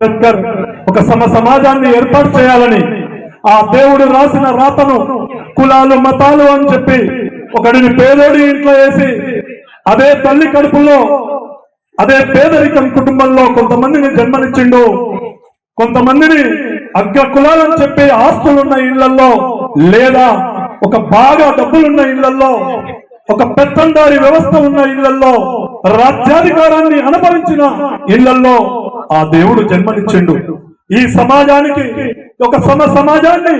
అంబేద్కర్ ఒక సమ సమాజాన్ని ఏర్పాటు చేయాలని ఆ దేవుడు రాసిన రాతను కులాలు మతాలు అని చెప్పి ఒకడిని పేదోడి ఇంట్లో వేసి అదే తల్లి కడుపులో అదే పేదరికం కుటుంబంలో కొంతమందిని జన్మనిచ్చిండు. కొంతమందిని అగ్ర కులాలని చెప్పి ఆస్తులున్న ఇళ్ళలో లేదా ఒక బాగా డబ్బులున్న ఇళ్ళలో ఒక పెత్తందారి వ్యవస్థ ఉన్న ఇళ్ళలో రాజ్యాధికారాన్ని అనుభవించిన ఇళ్ళలో ఆ దేవుడు జన్మనిచ్చిండు. ఈ సమాజానికి ఒక సమ సమాజాన్ని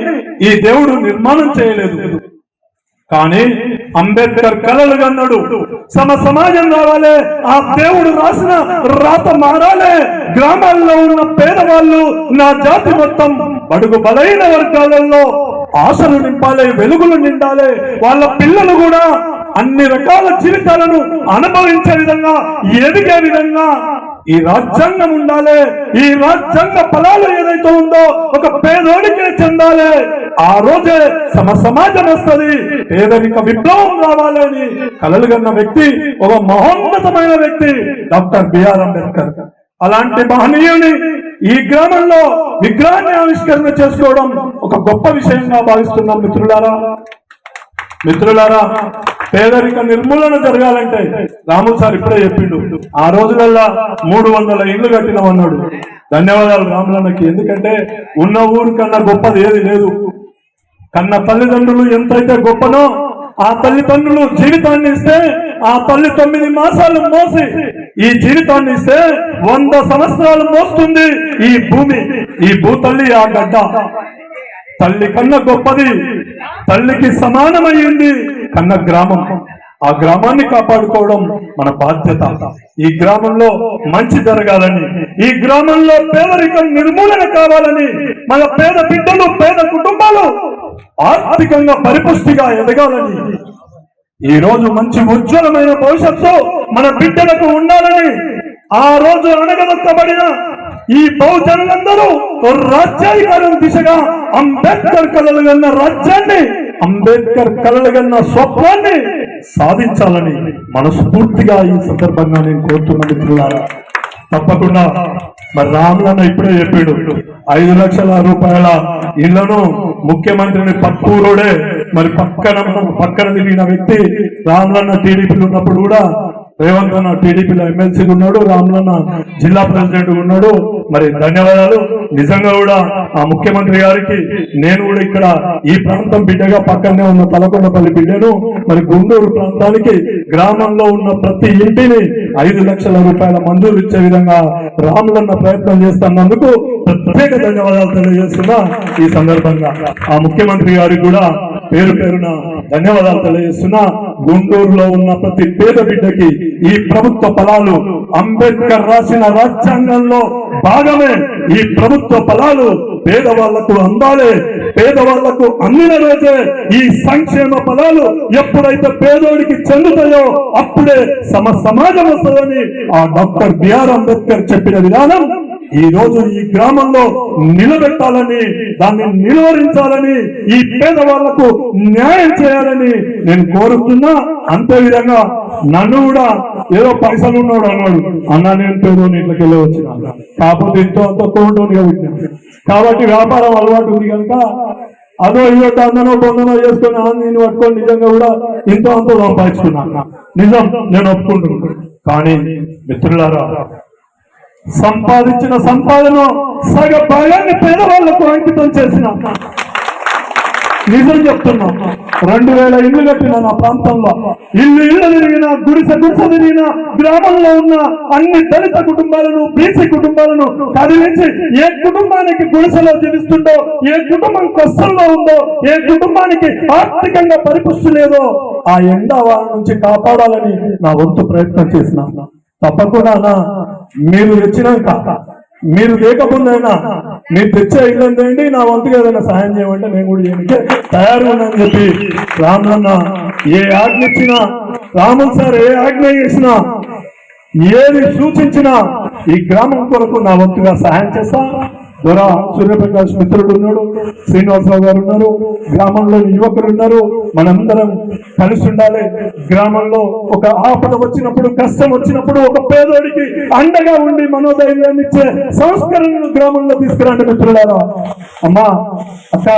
ఈ దేవుడు నిర్మాణం చేయలేదు. కానీ అంబేద్కర్ కలలు అన్నాడు సమ సమాజం రావాలి ఆ దేవుడు రాసిన రాత మారాలే. గ్రామాల్లో ఉన్న పేదవాళ్ళు నా జాతి మొత్తం బడుగు బలైన వర్గాలలో ఆశలు నింపాలి వెలుగులు నిండాలి. వాళ్ళ పిల్లలు కూడా అన్ని రకాల జీవితాలను అనుభవించే విధంగా ఎదిగే విధంగా ఈ రాజ్యాంగం ఉండాలి. ఈ రాజ్యాంగ ఫలాలు ఏదైతే ఉందో ఒక పేదోడికే చెందాలి. ఆ రోజే సమ సమాజం వస్తుంది. పేదరిక విప్లవం రావాలని కలలు కన్న వ్యక్తి ఒక మహోన్నతమైన వ్యక్తి డాక్టర్ బిఆర్ అంబేద్కర్. అలాంటి మహనీయుని ఈ గ్రామంలో విగ్రహాన్ని ఆవిష్కరణ చేసుకోవడం ఒక గొప్ప విషయంగా భావిస్తున్నాం మిత్రులారా మిత్రులారా పేదరిక నిర్మూలన జరగాలంటే రాములు సార్ ఇప్పుడే చెప్పిండు. ఆ రోజులల్లా మూడు వందల ఇండ్లు కట్టినామన్నాడు. ధన్యవాదాలు రాములన్నకి. ఎందుకంటే ఉన్న ఊరు కన్నా గొప్పది ఏది లేదు. కన్న తల్లిదండ్రులు ఎంతైతే గొప్పనో ఆ తల్లిదండ్రులు జీవితాన్ని ఇస్తే ఆ తల్లి తొమ్మిది మాసాలు మోసి ఈ జీవితాన్ని ఇస్తే వంద సంవత్సరాలు మోస్తుంది ఈ భూమి ఈ భూతల్లి ఆ గడ్డ. తల్లి కన్నా గొప్పది. తల్లికి సమానమైంది కన్న గ్రామం. ఆ గ్రామాన్ని కాపాడుకోవడం మన బాధ్యత. ఈ గ్రామంలో మంచి జరగాలని ఈ గ్రామంలో పేదరికం నిర్మూలన కావాలని మన పేద బిడ్డలు పేద కుటుంబాలు ఆర్థికంగా పరిపుష్టిగా ఎదగాలని ఈ రోజు మంచి ఉజ్వలమైన భవిష్యత్తు మన బిడ్డలకు ఉండాలని ఆ రోజు అణగదొక్కబడిన ఈ బహుజనులందరూ రాజ్యాధికారం దిశగా అంబేద్కర్ కలలు అన్న రాజ్యాన్ని అంబేద్కర్ కలలుగన్న స్వప్నాన్ని సాధించాలని మనస్ఫూర్తిగా ఈ సందర్భంగా నేను కోరుతున్న మిత్రులారా తప్పకుండా మరి రామ్లన్న ఇప్పుడే చెప్పాడు ఐదు లక్షల రూపాయల ఇళ్ళను ముఖ్యమంత్రిని పక్కూరుడే మరి పక్కన పక్కన తిరిగిన వ్యక్తి రామ్లన్న టీడీపీలు ఉన్నప్పుడు కూడా రేవంత్ అన్న టీడీపీలో ఎమ్మెల్సీ ఉన్నాడు రాములన్న జిల్లా ప్రెసిడెంట్ ఉన్నాడు. మరి ధన్యవాదాలు. నిజంగా కూడా ఆ ముఖ్యమంత్రి గారికి నేను కూడా ఇక్కడ ఈ ప్రాంతం బిడ్డగా పక్కనే ఉన్న తలకొండపల్లి బిడ్డను మరి గుంటూరు ప్రాంతానికి గ్రామంలో ఉన్న ప్రతి ఇంటిని ఐదు లక్షల రూపాయల మంజూరు ఇచ్చే విధంగా రాములన్న ప్రయత్నం చేస్తున్నందుకు ప్రత్యేక ధన్యవాదాలు తెలియజేస్తున్నా ఈ సందర్భంగా. ఆ ముఖ్యమంత్రి గారికి కూడా పేరు పేరున ధన్యవాదాలు తెలియజేస్తున్నా గుంటూరులో ఉన్న ప్రతి పేద బిడ్డకి ఈ ప్రభుత్వ ఫలాలు అంబేద్కర్ రాసిన రాజ్యాంగంలో భాగమే. ఈ ప్రభుత్వ ఫలాలు పేదవాళ్ళకు అందాలి. పేదవాళ్ళకు అందిన రోజే ఈ సంక్షేమ ఫలాలు ఎప్పుడైతే పేదోడికి చెందుతాయో అప్పుడే సమ సమాజం వస్తుందని ఆ డాక్టర్ బిఆర్ అంబేద్కర్ చెప్పిన విధానం ఈ రోజు ఈ గ్రామంలో నిలబెట్టాలని దాన్ని నిలువరించాలని ఈ పేదవాళ్ళకు న్యాయం చేయాలని నేను కోరుతున్నా. అంతే విధంగా నన్ను కూడా ఏదో పైసలు ఉన్నాడు అన్నాడు. అన్నా నేను పేరు ఇట్లకి వెళ్ళి వచ్చిన కాకపోతే ఎంతో అంత కోరుటోనిగా పుట్టినా. కాబట్టి వ్యాపారం అలవాటు ఉంది కనుక అదో ఇదో దందనో బొందనో చేసుకుని నేను పట్టుకొని నిజంగా కూడా ఇంతో అంతో సంపాదించుకున్నా నిజం నేను ఒప్పుకుంటున్నాను కానీ మిత్రులారా సంపాదించిన సంపాదన సగ భాగాన్ని పేదవాళ్ళకు అంకితం చేసిన నిజం చెప్తున్నా రెండు వేల ఇల్లు కట్టిన నా ప్రాంతంలో ఇల్లు ఇల్లు తిరిగిన గుడిసె గుడిసె తిరిగిన గ్రామంలో ఉన్న అన్ని దళిత కుటుంబాలను బీసీ కుటుంబాలను కదిలించి ఏ కుటుంబానికి గుడిసెలో జీవిస్తుందో ఏ కుటుంబం కష్టంలో ఉందో ఏ కుటుంబానికి ఆర్థికంగా పరిపుష్టి లేదో ఆ ఎండ వారి నుంచి కాపాడాలని నా వంతు ప్రయత్నం చేసిన. తప్పకుండా మీరు తెచ్చినాక మీరు లేకపోయినా మీరు తెచ్చే ఇల్లు నా వంతుగా ఏదైనా సహాయం చేయమంటే నేను కూడా చేయడానికి తయారుగా ఉన్నానని చెప్పి రామన్న ఏ ఆజ్ఞ ఇచ్చినా రాములు సార్ ఏ ఆజ్ఞ చేసినా ఏది సూచించినా ఈ గ్రామం కొరకు నా వంతుగా సహాయం చేస్తా. దొర సూర్యప్రకాష్ మిత్రుడు ఉన్నాడు శ్రీనివాసరావు గారు ఉన్నారు గ్రామంలోని యువకులు ఉన్నారు. మనందరం కలిసి ఉండాలి. గ్రామంలో ఒక ఆపద వచ్చినప్పుడు కష్టం వచ్చినప్పుడు ఒక పేదోడికి అండగా ఉండి మనోధైర్యాన్ని ఇచ్చే సంస్కరణను గ్రామంలో తీసుకురండి మిత్రులారా. అమ్మా అక్క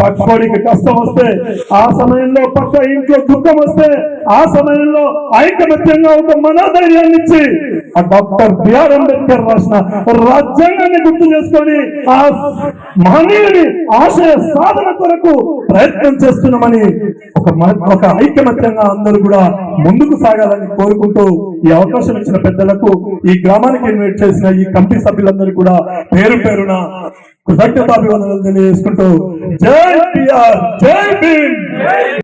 పక్కోడికి కష్టం వస్తే ఆ సమయంలో పక్క ఇంట్లో దుఃఖం వస్తే ఆ సమయంలో ఐకమత్యంగా ఒక మనోధైర్యాన్ని ఇచ్చి ఆ డాక్టర్ బిఆర్ అంబేద్కర్ రాసిన రాజ్యాంగాన్ని గుర్తు చేసుకొని ఆ మహనీయుని ఆశయ సాధన కొరకు ప్రయత్నం చేస్తున్నామని ఒక ఒక ఐక్యమత్యంగా అందరూ కూడా ముందుకు సాగాలని కోరుకుంటూ ఈ అవకాశం ఇచ్చిన పెద్దలకు ఈ గ్రామానికి ఇన్వైట్ చేసిన ఈ కమిటీ సభ్యులందరూ కూడా పేరు పేరున కృతజ్ఞతాభివందనలు తెలియజేసుకుంటూ జై పిఆర్ జై భీమ్!